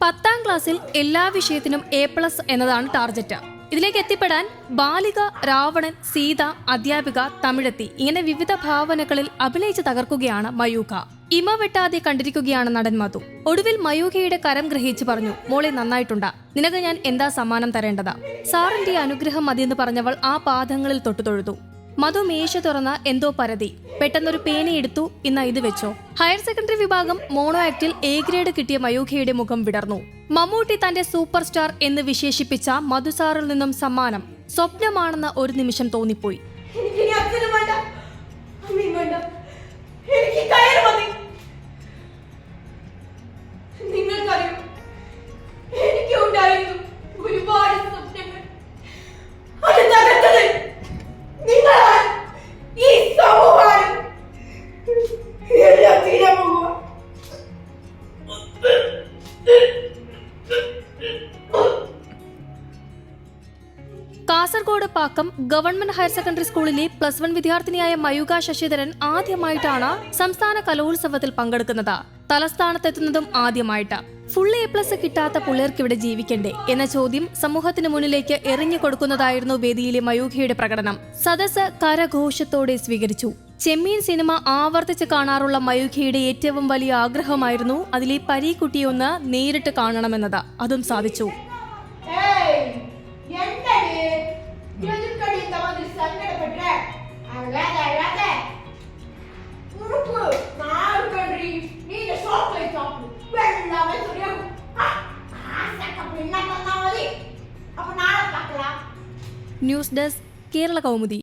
പത്താം ക്ലാസ്സിൽ എല്ലാ വിഷയത്തിനും എ പ്ലസ് എന്നതാണ് ടാർഗറ്റ് ഇതിലേക്ക് എത്തിപ്പെടാൻ ബാലിക രാവണൻ സീത അധ്യാപിക തമിഴത്തി ഇങ്ങനെ വിവിധ ഭാവനകളിൽ അഭിനയിച്ച് തകർക്കുകയാണ് മയൂഖ. ഇമ വെട്ടാതെ കണ്ടിരിക്കുകയാണ് നടൻ മധു. ഒടുവിൽ മയൂഖയുടെ കരം ഗ്രഹിച്ചു പറഞ്ഞു മോളെ നന്നായിട്ടുണ്ട്. നിനക്ക് ഞാൻ എന്താ സമ്മാനം തരേണ്ടതാ? സാറിന്റെ അനുഗ്രഹം മതിയെന്ന് പറഞ്ഞവൾ ആ പാദങ്ങളിൽ തൊട്ടു തൊഴുതു മധു മേശ തുറന്ന എന്തോ പരതി. പെട്ടെന്നൊരു പേനയെടുത്തു ഇന്ന ഇത് വെച്ചോ. ഹയർ സെക്കൻഡറി വിഭാഗം മോണോ ആക്ടിൽ എ ഗ്രേഡ് കിട്ടിയ മയൂഖയുടെ മുഖം വിടർന്നു. മമ്മൂട്ടി തന്റെ സൂപ്പർ സ്റ്റാർ എന്ന് വിശേഷിപ്പിച്ച മധുസാറിൽ നിന്നും സമ്മാനം സ്വപ്നമാണെന്ന് ഒരു നിമിഷം തോന്നിപ്പോയി. Kasaragod Pakkam government higher secondary സ്കൂളിലെ പ്ലസ് വൺ വിദ്യാർത്ഥിനിയായ മയൂക ശശിധരൻ ആദ്യമായിട്ടാണ് സംസ്ഥാന കലോത്സവത്തിൽ പങ്കെടുക്കുന്നത്. തലസ്ഥാനത്തെത്തുന്നതും ആദ്യമായിട്ട്. ഫുൾ എ പ്ലസ് കിട്ടാത്ത പുള്ളേർക്ക് ഇവിടെ ജീവിക്കണ്ടേ? എന്ന ചോദ്യം സമൂഹത്തിന് മുന്നിലേക്ക് എറിഞ്ഞു കൊടുക്കുന്നതായിരുന്നു വേദിയിലെ മയൂഖയുടെ പ്രകടനം. സദസ് കരഘോഷത്തോടെ സ്വീകരിച്ചു. ചെമ്മീൻ സിനിമ ആവർത്തിച്ച് കാണാറുള്ള മയൂഖയുടെ ഏറ്റവും വലിയ ആഗ്രഹമായിരുന്നു അതിലെ പരീക്കുട്ടിയെ ഒന്ന് നേരിട്ട് കാണണമെന്നത്. അതും സാധിച്ചു. News desk Kerala Kaumudi.